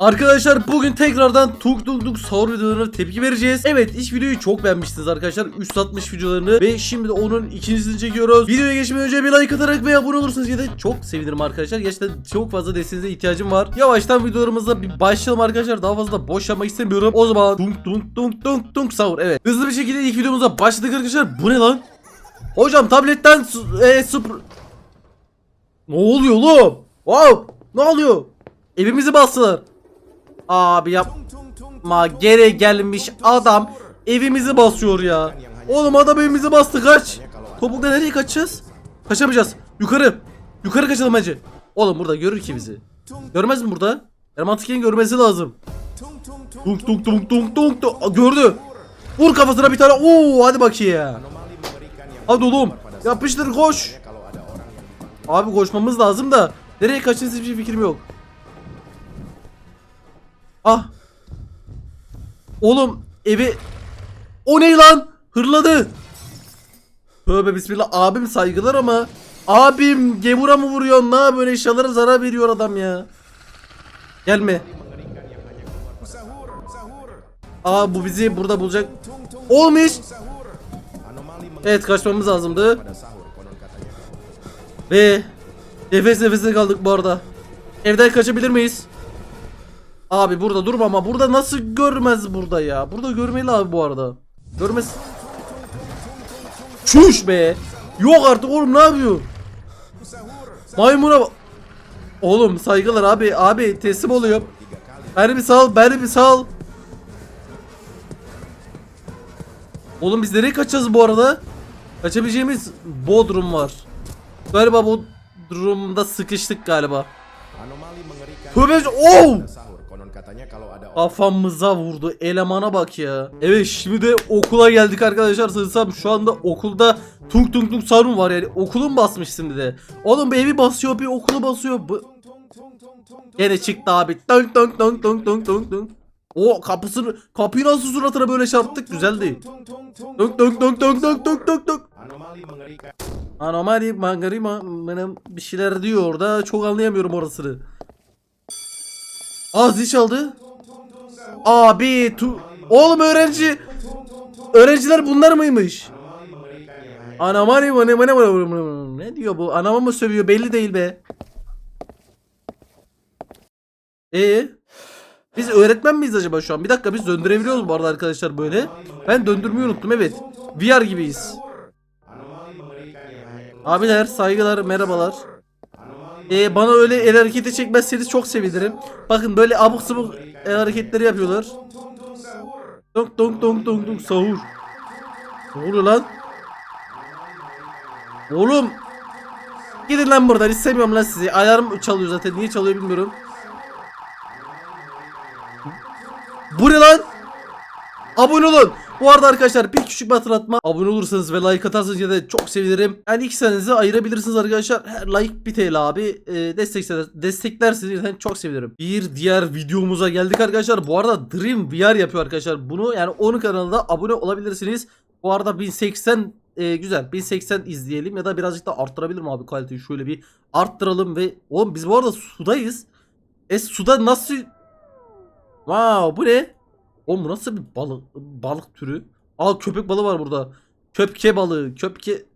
Arkadaşlar bugün tekrardan Tuk Tuk Tuk sahur videolarına tepki vereceğiz. Evet ilk videoyu çok beğenmiştiniz arkadaşlar. 360 videolarını ve şimdi de onun ikincisini çekiyoruz. Videoya geçmeden önce bir like atarak ve abone olursanız ya da çok sevinirim arkadaşlar. Gerçekten çok fazla desteğinize ihtiyacım var. Yavaştan videolarımıza bir başlayalım arkadaşlar. Daha fazla boş yapmak istemiyorum. O zaman Tuk Tuk Tuk Tuk Tuk sahur. Evet hızlı bir şekilde ilk videomuza başladık arkadaşlar. Bu ne lan? Hocam tabletten e, sıfır... Ne oluyor oğlum? Wow! Ne oluyor? Evimizi bastılar. Abi yapma geri gelmiş adam evimizi basıyor ya. Oğlum adam evimizi bastı kaç. Topukla nereye kaçacağız? Kaçamayacağız. Yukarı. Yukarı kaçalım bence. Oğlum burada görür ki bizi. Görmez mi burada? Mantıken görmesi lazım. Tunk tunk tunk tunk tunk. Aa, Gördü. Vur kafasına bir tane. Oo hadi bakayım. Hadi oğlum. Yapıştır koş. Abi koşmamız lazım da. Nereye kaçacağız hiçbir fikrim yok. Ah. Oğlum evi O ne lan? Hırladı. Tövbe bismillah. Abim saygılar ama abim gemura mı vuruyor? Ne yapıyor? Eşyalara zarar veriyor adam ya. Gelme. Aa bu bizi burada bulacak. Olmuş. Evet kaçmamız lazımdı. Ve nefes nefese kaldık bu arada. Evden kaçabilir miyiz? Abi burada durma ama burada nasıl görmez burada ya? Burada görmeli abi bu arada. Görmez. Çüş be. Yok artık oğlum ne yapıyor? Maymuna. Oğlum saygılar abi abi teslim oluyor. Beni bir sal beni bir sal. Oğlum biz nereye kaçacağız bu arada? Kaçabileceğimiz Bodrum var. Galiba Bodrum'da sıkıştık galiba. Tövbe oh! Katanya kalau ada Kafamıza vurdu. Elemana bak ya. Evet şimdi de okula geldik arkadaşlar. Sanırsam şu anda okulda tung tung tung sarun var yani. Okulun basmış şimdi de. Oğlum bir evi basıyor bir okulu basıyor. Bu... Gene çıktı abi. Tung tung tung tung tung tung tung. O kapısını kapıyı nasıl suratına böyle çarptık güzeldi. Tung tung tung tung tung tung tung tung. anomali mangari ma bir şeyler diyor orada. Çok anlayamıyorum orasını. Aa zil çaldı. Abi tu Oğlum öğrenci Öğrenciler bunlar mıymış? Mı ne ne ne ne diyor bu? Anama mı sövüyor belli değil be. Ee? Biz öğretmen miyiz acaba şu an? Bir dakika biz döndürebiliyoruz bu arada arkadaşlar böyle. Ben döndürmeyi unuttum evet. VR gibiyiz. Abiler saygılar merhabalar. Ee, bana öyle el hareketi çekmezseniz çok sevinirim. Bakın böyle abuk sabuk el hareketleri yapıyorlar. Donk donk donk donk donk sahur. Ne oluyor lan? Oğlum. Gidin lan buradan istemiyorum lan sizi. Alarm çalıyor zaten. Niye çalıyor bilmiyorum. Bu ne lan? Abone olun. Bu arada arkadaşlar bir küçük bir hatırlatma. Abone olursanız ve like atarsanız ya da çok sevinirim. Yani ikisinizi ayırabilirsiniz arkadaşlar. Her like bir TL abi. Ee, destekler, desteklerseniz yani çok sevinirim. Bir diğer videomuza geldik arkadaşlar. Bu arada Dream VR yapıyor arkadaşlar. Bunu yani onun kanalında abone olabilirsiniz. Bu arada 1080 e, güzel 1080 izleyelim ya da birazcık da arttırabilirim abi kaliteyi şöyle bir arttıralım ve oğlum biz bu arada sudayız. E suda nasıl Wow bu ne? Oğlum bu nasıl bir balık balık türü? Aa köpek balığı var burada. Köpke balığı, köpke.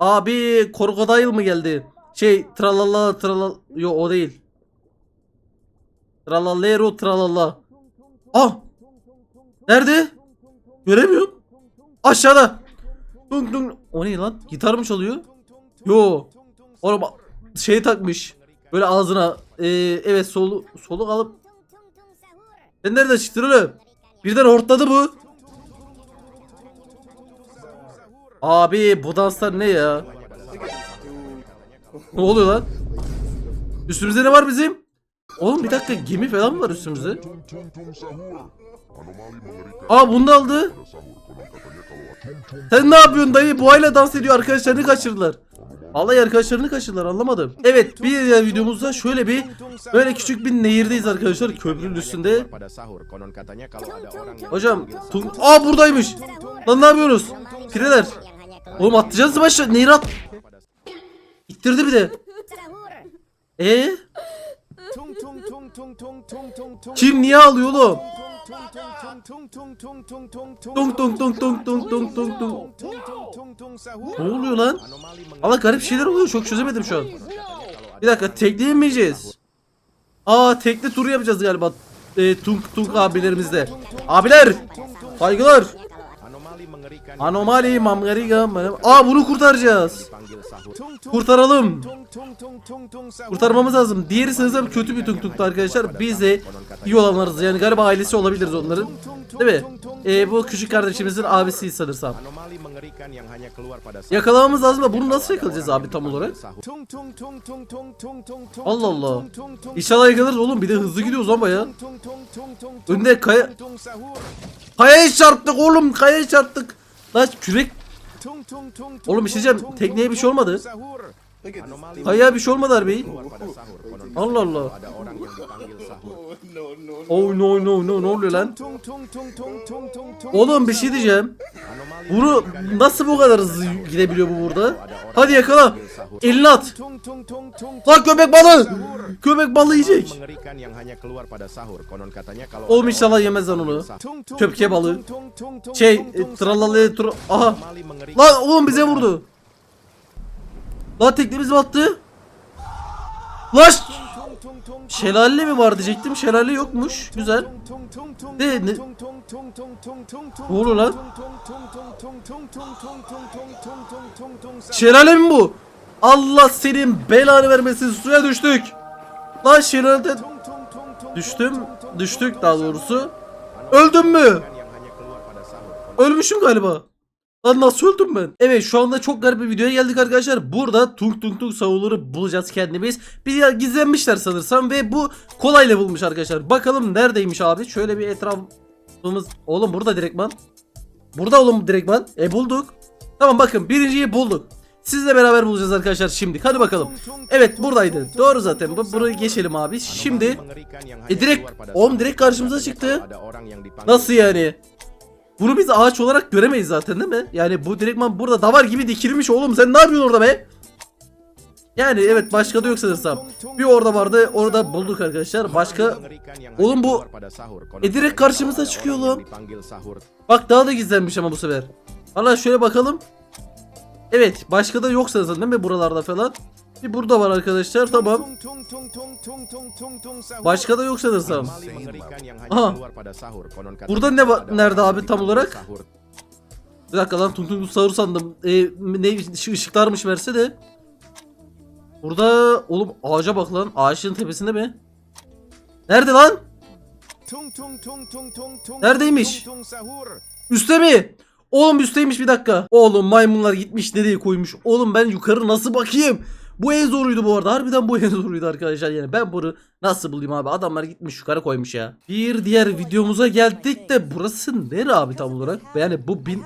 Abi krokodil mı geldi? Şey tralala tralala yo o değil. Tralalero tralala. Ah! Nerede? Göremiyorum. Aşağıda. Dung dung. O ne lan? Gitar mı çalıyor? Yo. Oğlum şey takmış. Böyle ağzına. Ee, evet solu soluk alıp sen nereden çıktın oğlum? Birden hortladı bu. Abi bu danslar ne ya? Ne oluyor lan? Üstümüzde ne var bizim? Oğlum bir dakika gemi falan mı var üstümüzde? Aa bunu da aldı. Sen ne yapıyorsun dayı? Bu ayla dans ediyor arkadaşlarını kaçırdılar. Vallahi arkadaşlarını kaçırdılar anlamadım. Evet bir diğer videomuzda şöyle bir böyle küçük bir nehirdeyiz arkadaşlar köprünün üstünde. Hocam tung Aa buradaymış. Lan ne yapıyorsunuz? Pireler. Oğlum atlayacağız mı aşağı? Nehir at. İttirdi bir de. E Kim niye ağlıyor oğlum? Tung tung tung tung tung tung tung tung. Ne oluyor lan? Allah garip şeyler oluyor çok çözemedim şu an. Bir dakika bineceğiz? Aa tekne turu yapacağız galiba. E, tung tung abilerimizle. Abiler! Saygılar! Anomali mamgariga. Aa bunu kurtaracağız. Kurtaralım. Kurtarmamız lazım. Diğeri sanırsam kötü bir tung tungtu arkadaşlar. Biz de iyi olanlarız. Yani galiba ailesi olabiliriz onların. Değil mi? Ee, bu küçük kardeşimizin abisi sanırsam. Yakalamamız lazım da bunu nasıl yakalayacağız abi tam olarak? Allah Allah. İnşallah yakalarız oğlum bir de hızlı gidiyoruz ama ya. Önde kaya... Kayaya çarptık oğlum kayaya çarptık. Lan kürek Oğlum bir şey diyeceğim, tekneye bir şey olmadı. Kayaya bir şey olmadı harbi. Allah Allah. ada orang yang dipanggil sahur. Oh no no no ne oluyor lan? Oğlum bir şey diyeceğim. Bunu nasıl bu kadar hızlı gidebiliyor bu burada? Hadi yakala. Elini at. Lan köpek balığı. Köpek balığı yiyecek. Oğlum inşallah yemez lan onu. Köpke balığı. Şey e, tralalı tur... Aha. Lan oğlum bize vurdu. Lan teknemiz battı. Lan şelale mi var diyecektim. Şelale yokmuş. Güzel. De, ne- Ne lan? Şelale mi bu? Allah senin belanı vermesin. Suya düştük. Lan şelaleden düştüm. Düştük daha doğrusu. Öldüm mü? Ölmüşüm galiba. Lan nasıl öldüm ben? Evet şu anda çok garip bir videoya geldik arkadaşlar. Burada tung tung tung savunları bulacağız kendimiz. Bir gizlenmişler sanırsam ve bu kolayla bulmuş arkadaşlar. Bakalım neredeymiş abi? Şöyle bir etrafımız... Oğlum burada direktman. Burada oğlum direktman. E bulduk. Tamam bakın birinciyi bulduk. Sizle beraber bulacağız arkadaşlar şimdi. Hadi bakalım. Evet buradaydı. Doğru zaten. Bu burayı geçelim abi. Şimdi E direkt sahur. direkt karşımıza çıktı. Nasıl yani? Bunu biz ağaç olarak göremeyiz zaten değil mi? Yani bu direktman burada davar gibi dikilmiş oğlum sen ne yapıyorsun orada be? Yani evet başka da yok sanırsam. Bir orada vardı orada bulduk arkadaşlar. Başka Oğlum bu- E direkt karşımıza çıkıyor oğlum. bak daha da gizlenmiş ama bu sefer. Valla şöyle bakalım. Evet başka da yok sanırsam değil mi buralarda falan. Bir burada var arkadaşlar tamam. Başka da yok sanırsam. Aha. Burada ne va- kalau ada nerede abi tam olarak? Bir dakika lan tung tung sahur sandım. E, ne şu ışıklarmış verse de. Burada oğlum ağaca bak lan. Ağaçın tepesinde mi? Nerede lan? Neredeymiş? Üste mi? Oğlum üstteymiş bir dakika. Oğlum maymunlar gitmiş nereye koymuş. Oğlum ben yukarı nasıl bakayım? Bu en zoruydu bu arada. Harbiden bu en zoruydu arkadaşlar yani. Ben bunu nasıl bulayım abi? Adamlar gitmiş yukarı koymuş ya. Bir diğer videomuza geldik de burası nere abi tam olarak? Yani bu bin...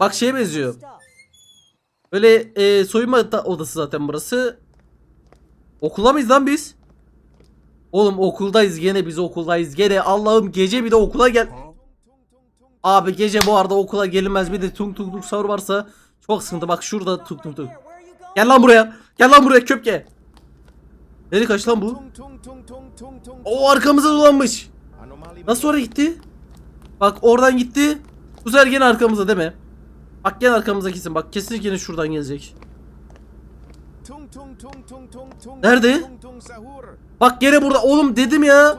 Bak şeye benziyor. Böyle e, soyunma da- odası zaten burası. Okula mıyız lan biz? Oğlum okuldayız gene biz okuldayız gene Allah'ım gece bir de okula gel. Abi gece bu arada okula gelinmez bir de tung tung tung sahur varsa çok sıkıntı bak şurada tung tung tung. Gel lan buraya. Gel lan buraya köpke. Nereye kaç lan bu? O arkamıza dolanmış. Nasıl oraya gitti? Bak oradan gitti. Bu sefer gene arkamıza değil mi? Bak gene arkamıza gitsin. Bak kesin gene şuradan gelecek. Nerede? Bak gene burada. Oğlum dedim ya.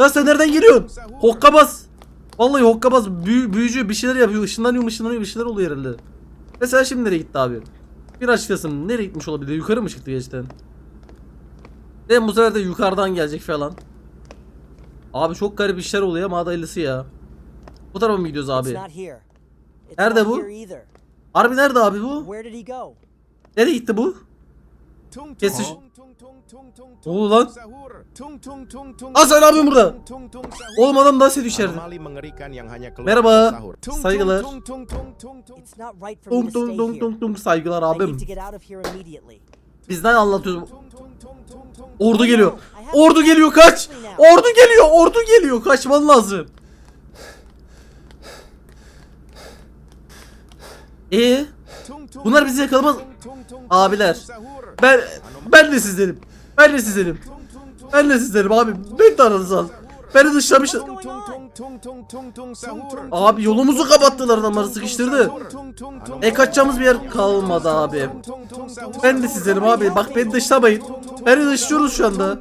Lan sen nereden geliyorsun? Hokka bas. Vallahi hokka bas. Büyü, büyücü bir şeyler yapıyor. Işınlanıyor ışınlanıyor bir şeyler oluyor herhalde. Mesela şimdi nereye gitti abi? Bir açıklasın. Nereye gitmiş olabilir? Yukarı mı çıktı gerçekten? Mi? bu sefer de yukarıdan gelecek falan. Abi çok garip işler oluyor ama hayırlısı ya. Bu tarafa mı gidiyoruz abi? Nerede bu? Harbi nerede abi bu? Nereye gitti bu? Kesin. Ne oldu lan? Aa sen ne yapıyorsun burada? Oğlum adam dans ediyor içeride. Merhaba. Saygılar. Tung tung tung tung tung saygılar abim. Bizden anlatıyorsun. Ordu geliyor. Ordu geliyor kaç. Ordu geliyor. Ordu geliyor. Kaçman lazım. Ee, bunlar bizi yakalamaz. Abiler. Ben ben de sizdenim. Ben de sizdenim. Ben de sizlerim abi. Ben de aranızı al. Beni dışlamışlar. Abi yolumuzu kapattılar adamları sıkıştırdı. E kaçacağımız bir yer kalmadı abi. Ben de sizlerim abi. Bak beni dışlamayın. Beni dışlıyoruz şu anda.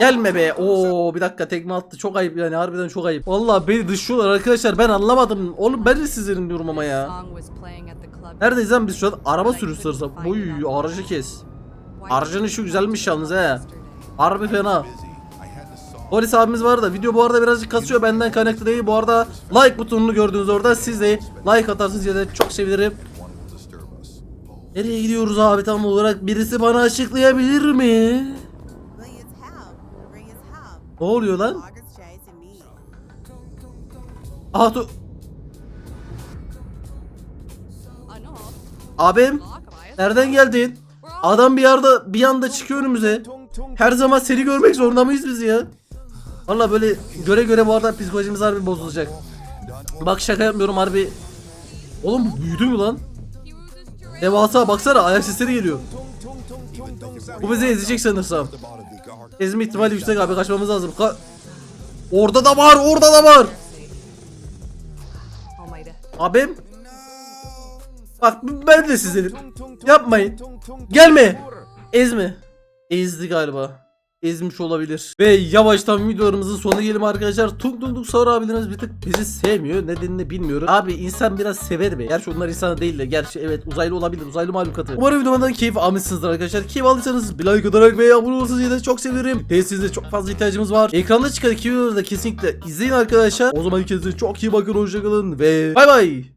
Gelme be. Oo bir dakika tekme attı. Çok ayıp yani harbiden çok ayıp. Vallahi beni dışlıyorlar arkadaşlar. Ben anlamadım. Oğlum ben de sizlerin diyorum ama ya. Neredeyiz lan biz şu an? Araba sürüyoruz sanırsam. Oy aracı kes. Aracın işi güzelmiş yalnız he. Harbi fena. Polis abimiz var da video bu arada birazcık kasıyor benden kaynaklı değil. Bu arada like butonunu gördüğünüz orada siz de like atarsınız ya da çok sevinirim. Nereye gidiyoruz abi tam olarak birisi bana açıklayabilir mi? Ne oluyor lan? Aha tu- Abim nereden geldin? Adam bir yerde bir anda çıkıyor önümüze. Her zaman seni görmek zorunda mıyız biz ya? Valla böyle göre göre bu arada psikolojimiz harbi bozulacak. Bak şaka yapmıyorum harbi. Oğlum büyüdü mü lan? Devasa baksana ayak sesleri geliyor. Bu bizi ezecek sanırsam. Ezme ihtimali yüksek abi kaçmamız lazım. Ka- orada da var orada da var. Abim. Bak ben de sizlerim. Yapmayın. Gelme. Ezme. Ezdi galiba. Ezmiş olabilir. Ve yavaştan videolarımızın sonuna gelelim arkadaşlar. Tuk tuk tuk Sağır abilerimiz bir tık bizi sevmiyor. Nedenini bilmiyorum. Abi insan biraz sever be. Gerçi onlar insan değil de. Gerçi evet uzaylı olabilir. Uzaylı mahlukatı. Umarım videodan keyif almışsınızdır arkadaşlar. Keyif aldıysanız bir like atarak veya abone olursanız yine çok sevinirim. Tesisinize çok fazla ihtiyacımız var. Ekranda çıkan iki videoları da kesinlikle izleyin arkadaşlar. O zaman kendinize çok iyi bakın. Hoşçakalın ve bay bay.